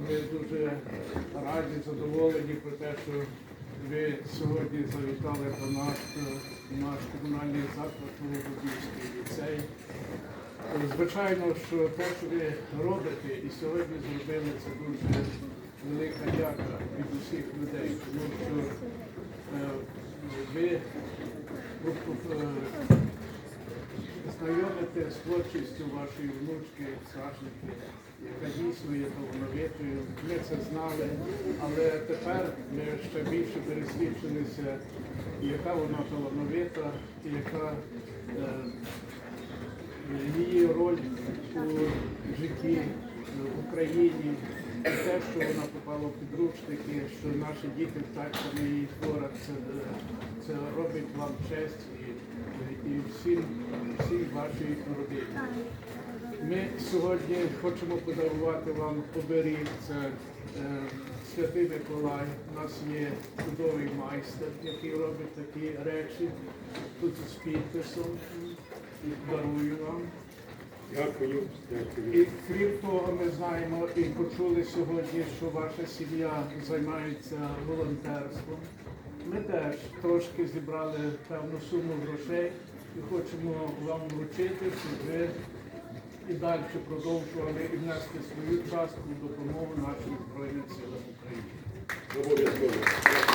Ми дуже раді, задоволені про те, що ви сьогодні завітали до нас е, наш комунальний заклад Новобудівський ліцей. Е, Звичайно, що те, що ви робите і сьогодні зробили, це дуже велика дяка від усіх людей, тому що е, ви знайомите з творчістю вашої внучки Сашеньки, яка дійсно є талановитою. Ми це знали, але тепер ми ще більше пересвідчилися, яка вона талановита, яка е, її роль у житті в Україні. І те, що вона попала в підручники, що наші діти на її творах, це, е, це робить вам честь і, і всім, всім вашій родині. Ми сьогодні хочемо подарувати вам оберіг. Це е, Святий Миколай. У нас є чудовий майстер, який робить такі речі. Тут з підписом. Дарую вам. Дякую, дякую. І крім того, ми знаємо і почули сьогодні, що ваша сім'я займається волонтерством. Ми теж трошки зібрали певну суму грошей і хочемо вам вручити, щоб ви і далі продовжували і внести свою частку допомогу нашим Збройним силам України. Обов'язково.